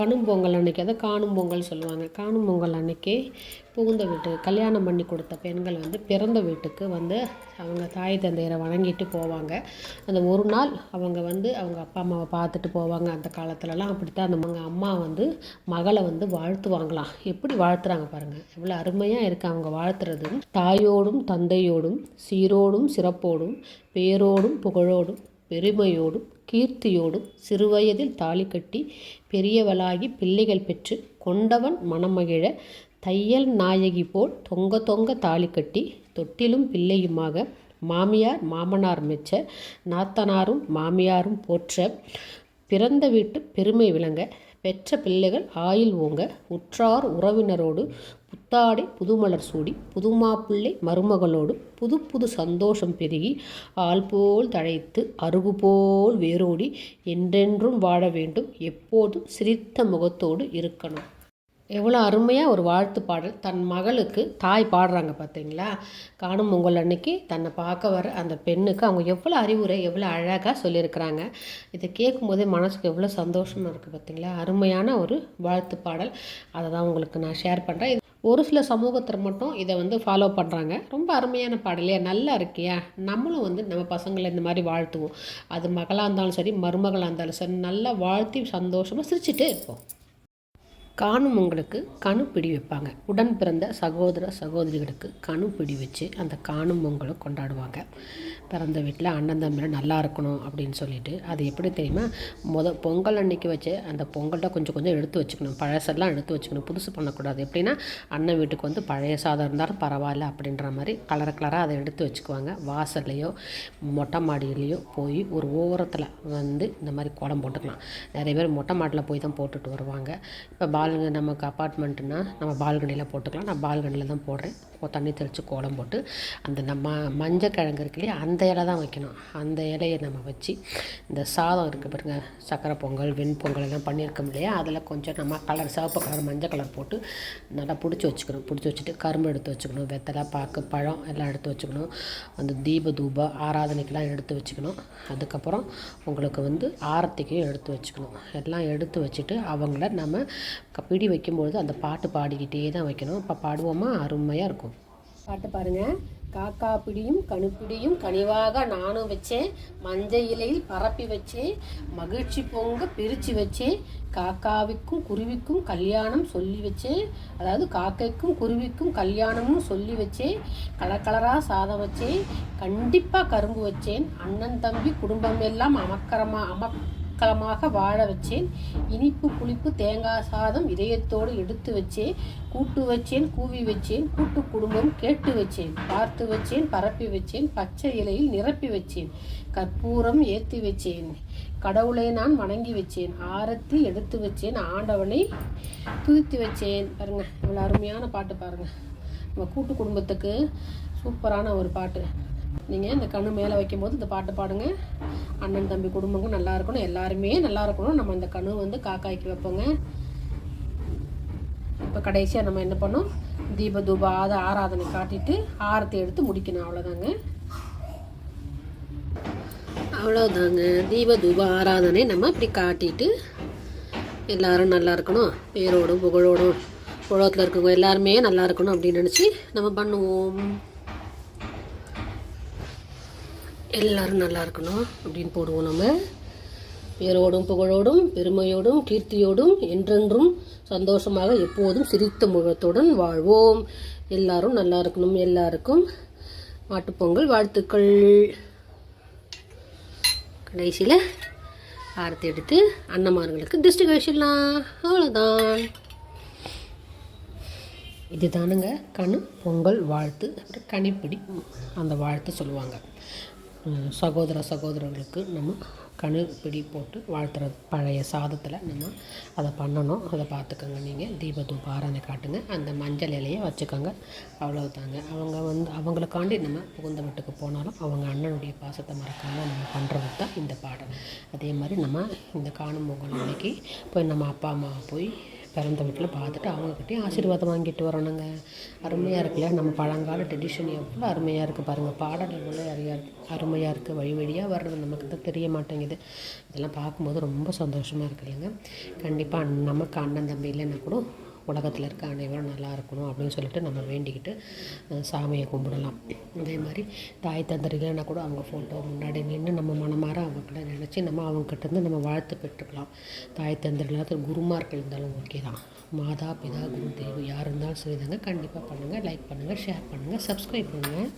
கணும் பொங்கல் அன்னைக்கு அதை காணும் பொங்கல் சொல்லுவாங்க. காணும் பொங்கல் அன்னைக்கு புகுந்த வீட்டு கல்யாணம் பண்ணி கொடுத்த பெண்கள் வந்து பிறந்த வீட்டுக்கு வந்து அவங்க தாய் தந்தையரை வணங்கிட்டு போவாங்க. அந்த ஒரு நாள் அவங்க வந்து அவங்க அப்பா அம்மாவை பார்த்துட்டு போவாங்க. அந்த காலத்துலலாம் அப்படித்தான் அந்த அவங்க அம்மா வந்து மகளை வந்து வாழ்த்துவாங்களாம். எப்படி வாழ்த்துறாங்க பாருங்கள் எவ்வளோ அருமையாக இருக்குது அவங்க வாழ்த்துறது தாயோடும் தந்தையோடும் சீரோடும் சிறப்போடும் பேரோடும் புகழோடும் பெருமையோடும் கீர்த்தியோடும் சிறுவயதில் தாலி கட்டி பெரியவளாகி பிள்ளைகள் பெற்று கொண்டவன் மனமகிழ தையல் நாயகி போல் தொங்க தொங்க தாலி கட்டி தொட்டிலும் பிள்ளையுமாக மாமியார் மாமனார் மெச்ச நாத்தனாரும் மாமியாரும் போற்ற பிறந்த வீட்டு பெருமை விளங்க பெற்ற பிள்ளைகள் ஆயில் ஓங்க உற்றார் உறவினரோடு புத்தாடை புதுமலர் சூடி புதுமாப்பிள்ளை மருமகளோடு புது புது சந்தோஷம் பெருகி ஆள் போல் தழைத்து அருகு போல் வேரோடி என்றென்றும் வாழ வேண்டும். எப்போதும் சிரித்த முகத்தோடு இருக்கணும். எவ்வளோ அருமையாக ஒரு வாழ்த்து பாடல். தன் மகளுக்கு தாய் பாடுறாங்க பார்த்தீங்களா? காணும் பொங்கல் அன்னைக்கு தன்னை பார்க்க வர அந்த பெண்ணுக்கு அவங்க எவ்வளோ அறிவுரை எவ்வளோ அழகாக சொல்லியிருக்கிறாங்க. இதை கேட்கும்போதே மனசுக்கு எவ்வளோ சந்தோஷமாக இருக்குது பார்த்தீங்களா? அருமையான ஒரு வாழ்த்து பாடல். அதை தான் உங்களுக்கு நான் ஷேர் பண்ணுறேன் இது ஒரு சில சமூகத்தில் மட்டும் இதை வந்து ஃபாலோ பண்ணுறாங்க ரொம்ப அருமையான பாடலையா நல்லா இருக்கியா? நம்மளும் வந்து நம்ம பசங்களை இந்த மாதிரி வாழ்த்துவோம். அது மகளாக இருந்தாலும் சரி மருமகளாக இருந்தாலும் சரி நல்லா வாழ்த்தி சந்தோஷமாக சிரிச்சுட்டே இருப்போம். காணும் உங்களுக்கு கணு பிடி வைப்பாங்க. உடன் பிறந்த சகோதர சகோதரிகளுக்கு கணு பிடி வச்சு அந்த காணும் பொங்கலை கொண்டாடுவாங்க. பிறந்த வீட்டில் அண்ணன் தம்பியில் நல்லா இருக்கணும் அப்படின்னு சொல்லிட்டு அது எப்படி தெரியுமா? முத பொங்கல் அன்னைக்கு வச்சு அந்த பொங்கல்கிட்ட கொஞ்சம் கொஞ்சம் எடுத்து வச்சுக்கணும். பழசெல்லாம் எடுத்து வச்சுக்கணும். புதுசு பண்ணக்கூடாது. எப்படின்னா அண்ணன் வீட்டுக்கு வந்து பழைய சாதம் இருந்தாலும் பரவாயில்ல அப்படின்ற மாதிரி கலர் கலராக அதை எடுத்து வச்சுக்குவாங்க. வாசல்லையோ மொட்டை மாடியிலையோ போய் ஒரு ஓரத்தில் வந்து இந்த மாதிரி கோலம் போட்டுக்கலாம். நிறைய பேர் மொட்டை மாட்டில் போய் தான் போட்டுட்டு வருவாங்க. இப்போ பால்கனி நமக்கு அப்பார்ட்மெண்ட்டுன்னா நம்ம பால்கனியில் போட்டுக்கலாம். நான் பால்கனியில் தான் போடுறேன். தண்ணி தெளித்து கோலம் போட்டு அந்த நம்ம மஞ்சள் கிழங்கு இருக்கு இல்லையா அந்த இலை தான் வைக்கணும். அந்த இலையை நம்ம வச்சு இந்த சாதம் இருக்குது பாருங்க சக்கரை பொங்கல் வெண்பொங்கல் எல்லாம் பண்ணியிருக்கோம் இல்லையா? அதில் கொஞ்சம் நம்ம கலர் சிவப்பு கலர் மஞ்சள் கலர் போட்டு நல்லா பிடிச்சி வச்சுக்கணும். பிடிச்சி வச்சுட்டு கரும்பு எடுத்து வச்சுக்கணும். வெத்தலை பாக்கு பழம் எல்லாம் எடுத்து வச்சுக்கணும். அந்த தீப தூப ஆராதனைக்கெல்லாம் எடுத்து வச்சுக்கணும். அதுக்கப்புறம் உங்களுக்கு வந்து ஆரத்திக்கும் எடுத்து வச்சுக்கணும். எல்லாம் எடுத்து வச்சுட்டு அவங்கள நம்ம க- பிடி வைக்கும்பொழுது அந்த பாட்டு பாடிக்கிட்டே தான் வைக்கணும். இப்போ பாடுவோமா? அருமையாக இருக்கும். பாட்டு பாருங்கள் காக்கா பிடியும் கணுப்பிடியும் கனிவாக நானும் வச்சேன். மஞ்சள் இலையில் பரப்பி வச்சேன். மகிழ்ச்சி பொங்க பிரித்து வச்சேன். காக்காவிற்கும் குருவிக்கும் கல்யாணம் சொல்லி வச்சேன். அதாவது காக்கைக்கும் குருவிக்கும் கல்யாணமும் சொல்லி வச்சேன். கலர் கலராக சாதம் வச்சேன். கண்டிப்பாக கரும்பு வச்சேன். அண்ணன் தம்பி குடும்பம் எல்லாம் அமக்கரமாக அமக் அமக்கலமாக வாழ வச்சேன். இனிப்பு புளிப்பு தேங்காய் சாதம் இதயத்தோடு எடுத்து வச்சேன். கூட்டு வச்சேன் கூவி வச்சேன் கூட்டு குடும்பம் கேட்டு வச்சேன் பார்த்து வச்சேன் பரப்பி வச்சேன் பச்சை இலையில் நிரப்பி வச்சேன் கற்பூரம் ஏற்றி வச்சேன். கடவுளை நான் வணங்கி வச்சேன் ஆரத்தி எடுத்து வச்சேன் ஆண்டவனை துதித்து வச்சேன். பாருங்க இவ்வளோ அருமையான பாட்டு பாருங்க. நம்ம கூட்டு குடும்பத்துக்கு சூப்பரான ஒரு பாட்டு. நீங்கள் இந்த கண்ணு மேலே வைக்கும்போது இந்த பாட்டு பாடுங்க. அண்ணன் தம்பி குடும்பமும் நல்லா இருக்கணும். எல்லாருமே நல்லா இருக்கணும். நம்ம இந்த கண்ணு வந்து காக்காய்க்கு வைப்போங்க. இப்போ கடைசியாக நம்ம என்ன பண்ணோம்? தீப தூப ஆத ஆராதனை காட்டிட்டு ஆரத்தை எடுத்து முடிக்கணும். அவ்வளோதாங்க அவ்வளோதாங்க தீப தூப ஆராதனை நம்ம இப்படி காட்டிட்டு எல்லாரும் நல்லா இருக்கணும். பேரோடும் புகழோடும் உலகத்தில் இருக்கவங்க எல்லாருமே நல்லா இருக்கணும் அப்படின்னு நினச்சி நம்ம பண்ணுவோம். எல்லாரும் நல்லா இருக்கணும் அப்படின்னு போடுவோம் நம்ம. பேரோடும் புகழோடும் பெருமையோடும் கீர்த்தியோடும் என்றென்றும் சந்தோஷமாக எப்போதும் சிரித்த முகத்துடன் வாழ்வோம். எல்லாரும் நல்லா இருக்கணும் எல்லாருக்கும். மாட்டுப்பொங்கல் வாழ்த்துக்கள். கடைசியில் ஆரத்தி எடுத்து அன்னமார்களுக்கு திருஷ்டி கழிச்சிடலாம் அவ்வளோதான் இதுதானுங்க கணு பொங்கல் வாழ்த்து அப்புறம் கனிப்பிடி அந்த வாழ்த்து சொல்லுவாங்க. சகோதர சகோதரர்களுக்கு நம்ம கணு பிடி போட்டு வாழ்த்துறது. பழைய சாதத்தில் நம்ம அதை பண்ணணும். அதை பார்த்துக்கோங்க நீங்கள் தீப தூப காட்டுங்க. அந்த மஞ்சள் இலையை வச்சுக்கோங்க. அவ்வளோதாங்க அவங்க வந்து அவங்களுக்காண்டி நம்ம புகுந்த வீட்டுக்கு போனாலும் அவங்க அண்ணனுடைய பாசத்தை மறக்காமல் நம்ம பண்ணுறது தான் இந்த பாடல். அதே மாதிரி நம்ம இந்த காணும் பொங்கல் அன்னைக்கு போய் நம்ம அப்பா அம்மாவை போய் பிறந்த வீட்டில் பார்த்துட்டு அவங்கக்கிட்டையும் ஆசீர்வாதம் வாங்கிட்டு வரணுங்க. அருமையாக இருக்குல்ல? நம்ம பழங்கால ட்ரெடிஷன் எவ்வளோ அருமையாக இருக்குது பாருங்கள் பாடல் எவ்வளோ அருமையாக இருக்குது அருமையாக இருக்குது வழி வழியாக வர்றது நமக்கு தான் தெரிய மாட்டேங்குது. இதெல்லாம் பார்க்கும்போது ரொம்ப சந்தோஷமாக இருக்கு இல்லைங்க. கண்டிப்பாக நமக்கு அண்ணன் தம்பி இல்லைன்னா கூட உலகத்தில் இருக்க அனைவரும் நல்லா இருக்கணும் அப்படின்னு சொல்லிட்டு நம்ம வேண்டிக்கிட்டு சாமியை கும்பிடலாம். அதே மாதிரி தாய் தந்தர் கூட அவங்க ஃபோட்டோ முன்னாடி நின்று நம்ம மனமாற அவங்கள நினச்சி நம்ம அவங்கக்கிட்டேருந்து நம்ம வாழ்த்து பெற்றுக்கலாம். தாய் தந்தர் இல்லாத குருமார்கள் இருந்தாலும் ஓகே தான். மாதா பிதா குரு தெய்வம் யார் இருந்தாலும் சரிதாங்க. கண்டிப்பாக பண்ணுங்கள் லைக் பண்ணுங்கள் ஷேர் பண்ணுங்கள் சப்ஸ்கிரைப் பண்ணுங்கள்